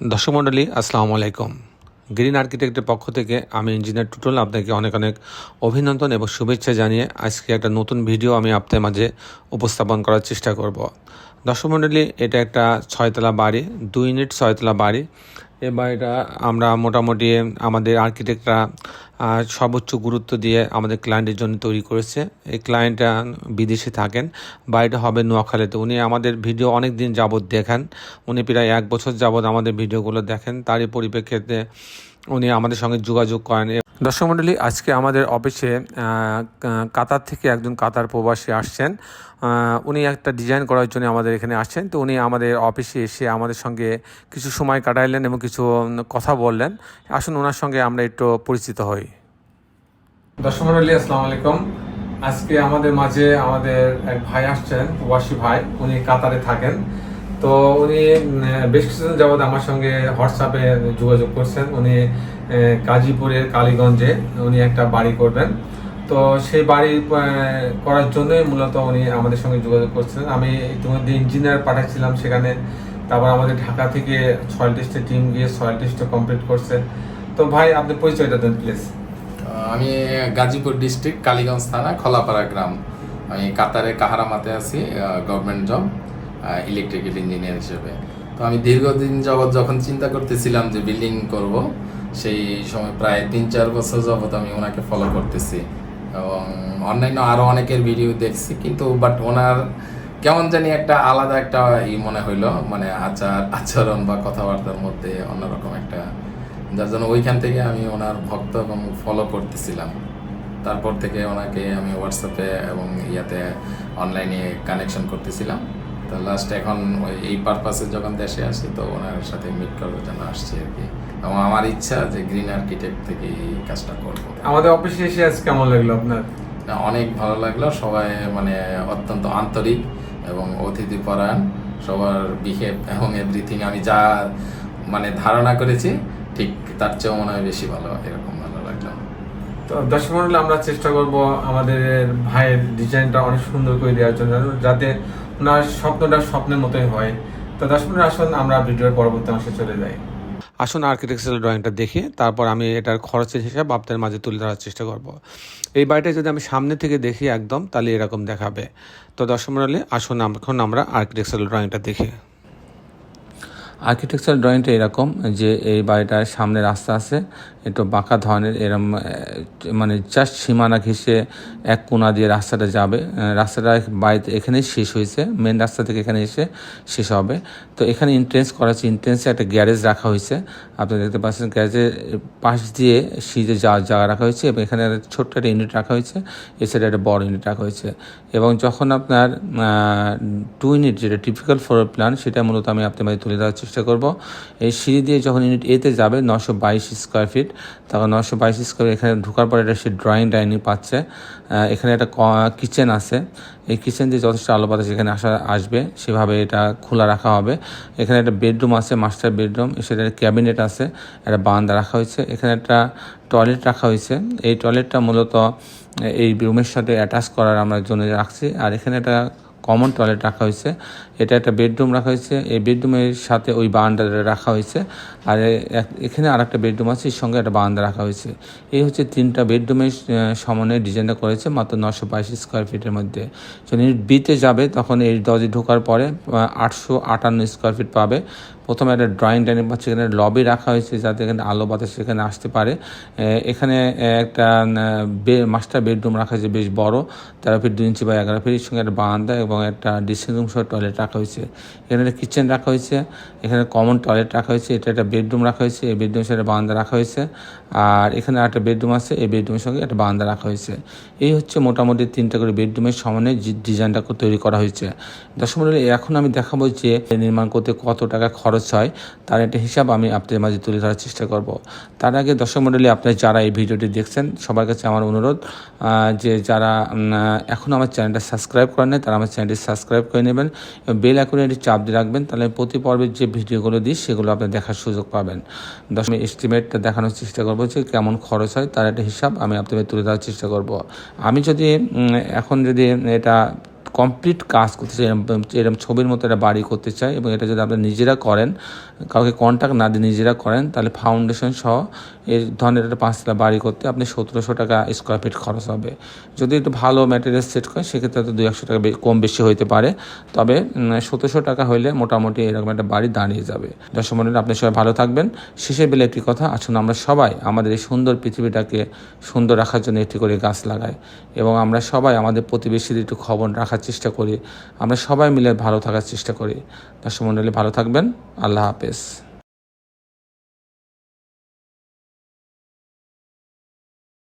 দর্শক মণ্ডলী, আসসালামু আলাইকুম। গ্রিন আর্কিটেক্টের পক্ষ থেকে আমি ইঞ্জিনিয়ার টুটল আপনাকে অনেক অনেক অভিনন্দন এবং শুভেচ্ছা জানিয়ে আজকে একটা নতুন ভিডিও আমি আপনাদের মাঝে উপস্থাপন করার চেষ্টা করব। দর্শক মণ্ডলী, এটা একটা ছয়তলা বাড়ি, দুই ইউনিট ছয়তলা বাড়ি। এই বাড়িটা আমরা মোটামুটি আমাদের আর্কিটেক্টরা সর্বোচ্চ গুরুত্ব দিয়ে আমাদের ক্লায়েন্টের জন্য তৈরি করেছে। এই ক্লায়েন্ট বিদেশে থাকেন, বাড়িটা হবে নোয়াখালীতে। উনি আমাদের ভিডিও অনেক দিন যাবৎ দেখেন। উনি প্রায় এক বছর যাবৎ আমাদের ভিডিওগুলো দেখেন। তারই পরিপ্রেক্ষিতে উনি আমাদের সঙ্গে যোগাযোগ করেন দর্শক মণ্ডলী আজকে আমাদের অফিসে কাতার থেকে একজন কাতার প্রবাসী আসছেন। উনি একটা ডিজাইন করার জন্য আমাদের এখানে আসছেন। তো উনি আমাদের অফিসে এসে আমাদের সঙ্গে কিছু সময় কাটাইলেন এবং কিছু কথা বললেন। আসুন ওনার সঙ্গে আমরা একটু পরিচিত হই। দর্শক মণ্ডলী আসসালামু আলাইকুম। আজকে আমাদের মাঝে আমাদের এক ভাই আসছেন, প্রবাসী ভাই। উনি কাতারে থাকেন। তো উনি বেশ কিছুদিন যাবৎ আমার সঙ্গে হোয়াটসঅ্যাপে যোগাযোগ করছেন। উনি গাজীপুরের কালীগঞ্জে উনি একটা বাড়ি করবেন। তো সেই বাড়ি করার জন্যই মূলত উনি আমাদের সঙ্গে যোগাযোগ করছেন। আমি ইতিমধ্যে ইঞ্জিনিয়ার পাঠাচ্ছিলাম সেখানে। তারপর আমাদের ঢাকা থেকে সয়েল টেস্টের টিম গিয়ে সয়েল টেস্টও কমপ্লিট করছে। তো ভাই, আপনি পরিচয়টা দেন, প্লিজ। আমি গাজীপুর ডিস্ট্রিক্ট, কালীগঞ্জ থানা, খোলাপাড়া গ্রাম। আমি কাতারে, কাহারামাতে আছি গভর্নমেন্ট জব ইলেকট্রিক্যাল ইঞ্জিনিয়ার হিসেবে। তো আমি দীর্ঘদিন যাবৎ যখন চিন্তা করতেছিলাম যে বিল্ডিং করব, সেই সময় প্রায় তিন চার বছর যাবৎ আমি ওনাকে ফলো করতেছি। এবং অন্যান্য আরও অনেকের ভিডিও দেখছি, কিন্তু বাট ওনার কেমন জানি একটা আলাদা একটা ই মনে হইল মানে আচার, আচরণ বা কথাবার্তার মধ্যে অন্যরকম একটা। যার জন্য ওইখান থেকে আমি ওনার ভক্ত এবং ফলো করতেছিলাম। তারপর থেকে ওনাকে আমি হোয়াটসঅ্যাপে এবং ইয়াতে অনলাইনে কানেকশন করতেছিলাম। তো লাস্ট এখন ওই এই পারপাসে যখন দেশে আসি তো ওনার সাথে মিট করার জন্য আসছি আর কি। এবং আমার ইচ্ছা যে গ্রিন আর্কিটেক্ট থেকে এই কাজটা করব। আমাদের অফিসে এসে আজ কেমন লাগল আপনার? অনেক ভালো লাগল। সবাই মানে অত্যন্ত আন্তরিক এবং অতিথি পরায়ণ সবার বিহেভ এবং এভরিথিং আমি যা মানে ধারণা করেছি ঠিক তার চেয়েও মনে হয় বেশি ভালো এরকম ভালো লাগল। তো দর্শক মন্ডলী আমরা চেষ্টা করব আমাদের ভাইয়ের ডিজাইনটা অনেক সুন্দর করে দেওয়ার জন্য যাতে ওনার স্বপ্নটা স্বপ্নের মতোই হয়। তো দর্শক আসুন আমরা ভিডিওর পরবর্তী অংশে চলে যাই। আসুন আর্কিটেকচারাল ড্রয়িংটা দেখি, তারপর আমি এটার খরচের হিসাব আপনাদের মাঝে তুলে ধরার চেষ্টা করব। এই বাড়িটা যদি আমি সামনে থেকে দেখি একদম, তাহলে এরকম দেখাবে। তো দর্শক আসুন এখন আমরা আর্কিটেকচারাল ড্রয়িংটা দেখি। আর্কিটেকচার ড্রয়িংটা এরকম যে এই বাড়িটার সামনে রাস্তা আছে, একটু বাঁকা ধরনের, এরম মানে জাস্ট সীমানা ঘেঁষে এক কোনা দিয়ে রাস্তাটা যাবে। রাস্তাটা বাড়িতে এখানেই শেষ হয়েছে মেন রাস্তা থেকে এখানে এসে শেষ হবে। তো এখানে এন্ট্রেন্স করা হচ্ছে এন্ট্রেন্সে একটা গ্যারেজ রাখা হয়েছে। আপনি দেখতে পাচ্ছেন গ্যারেজের পাশ দিয়ে সিজে যাওয়া জায়গা রাখা হয়েছে এবং এখানে ছোট্ট একটা ইউনিট রাখা হয়েছে এছাড়া একটা বড় ইউনিট রাখা হয়েছে। এবং যখন আপনার টু ইউনিট যেটা টিপিক্যাল ফ্লোর প্ল্যান সেটা মূলত আমি আপনার তুলে চেষ্টা করব। এই সিঁড়ি দিয়ে যখন ইউনিট এতে যাবে নশো বাইশ স্কোয়ার ফিট, তখন নশো বাইশ স্কোয়ার এখানে ঢোকার পরে এটা সে ড্রয়িং ডাইনিং পাচ্ছে। এখানে একটা কিচেন আছে। এই কিচেন দিয়ে যথেষ্ট আলো বাতাস এখানে আসা, আসবে। সেভাবে এটা খোলা রাখা হবে। এখানে একটা বেডরুম আছে মাস্টার বেডরুম সেটা ক্যাবিনেট আছে, একটা বারান্দা রাখা হয়েছে। এখানে একটা টয়লেট রাখা হয়েছে। এই টয়লেটটা মূলত, এই রুমের সাথে অ্যাটাচ করার আমরা জন্য রাখছি। আর এখানে একটা কমন টয়লেট রাখা হয়েছে। এটা একটা বেডরুম রাখা হয়েছে। এই বেডরুমের সাথে ওই বারান্দা রাখা হয়েছে। আর এখানে আর একটা বেডরুম আছে, এর সঙ্গে একটা বারান্দা রাখা হয়েছে। এই হচ্ছে তিনটা বেডরুমের সমন্বয়ে ডিজাইনটা করেছে মাত্র নশো বাইশ স্কোয়ার ফিটের মধ্যে। যদি বিতে যাবে, তখন এই দরজে ঢোকার পরে আটশো আটান্ন স্কোয়ার ফিট পাবে। প্রথমে একটা ড্রয়িং ডাইনিং পাচ্ছে এখানে লবি রাখা হয়েছে যাতে এখানে আলো বাতাস সেখানে আসতে পারে। এখানে একটা মাস্টার বেডরুম রাখা হয়েছে, বেশ বড়। তেরো ফিট দুই ইঞ্চি বা এগারো ফিট। এর সঙ্গে একটা বারান্দা এবং একটা ড্রেসিং রুম সহ টয়লেট রাখা হয়েছে। এখানে একটা কিচেন রাখা হয়েছে। এখানে কমন টয়লেট রাখা হয়েছে। এটা একটা বেডরুম রাখা হয়েছে। এই বেডরুমের সাথে বারান্দা রাখা হয়েছে। আর এখানে একটা বেডরুম আছে। এই বেডরুমের সঙ্গে একটা বারান্দা রাখা হয়েছে। এই হচ্ছে মোটামুটি তিনটা করে বেডরুমের সমানে ডিজাইনটা তৈরি করা হয়েছে। দর্শক এখন আমি দেখাবো যে নির্মাণ করতে কত টাকা খরচ হয় তার একটা হিসাব আমি আপনাদের মাঝে তুলে ধরার চেষ্টা করব। তার আগে দর্শক মণ্ডলী আপনারা যারা এই ভিডিওটি দেখছেন, সবার কাছে আমার অনুরোধ যে যারা এখন আমার চ্যানেলটা সাবস্ক্রাইব করেন নাই, তারা আমার চ্যানেলটি সাবস্ক্রাইব করে নেবেন এবং বেল আইকনে চাপ দিয়ে রাখবেন, তাহলে প্রতি পর্বের যে ভিডিওগুলো দিই, সেগুলো আপনি দেখার সুযোগ পাবেন। দশমী এস্টিমেটটা দেখানোর চেষ্টা করব যে কেমন খরচ হয়, তার একটা হিসাব আমি আপনাদের তুলে ধরার চেষ্টা করব। আমি যদি এখন যদি এটা কমপ্লিট কাজ করতে চাই, এরম ছবির মতো একটা বাড়ি করতে চাই এবং এটা যদি আপনারা নিজেরা করেন, কাউকে কন্ট্যাক্ট না দিয়ে নিজেরা করেন, তাহলে ফাউন্ডেশন সহ এই ধরনের একটা পাঁচতলা বাড়ি করতে আপনি সতেরোশো টাকা স্কোয়ার ফিট খরচ হবে। যদি একটু ভালো ম্যাটেরিয়াল সেট করেন, সেক্ষেত্রে হয়তো দুই একশো টাকা কম বেশি হইতে পারে। তবে সতেরোশো টাকা হইলে মোটামুটি এরকম একটা বাড়ি দাঁড়িয়ে যাবে। দর্শক মন্ডলী, আপনি সবাই ভালো থাকবেন। শেষে বেলে একটি কথা, আসুন আমরা সবাই আমাদের এই সুন্দর পৃথিবীটাকে সুন্দর রাখার জন্য একটি করে গাছ লাগাই। এবং আমরা সবাই আমাদের প্রতিবেশীদের একটু খবর রাখার চেষ্টা করি। আমরা সবাই মিলে ভালো থাকার চেষ্টা করি। দর্শক মন্ডলী, ভালো থাকবেন। আল্লাহ হাফেজ।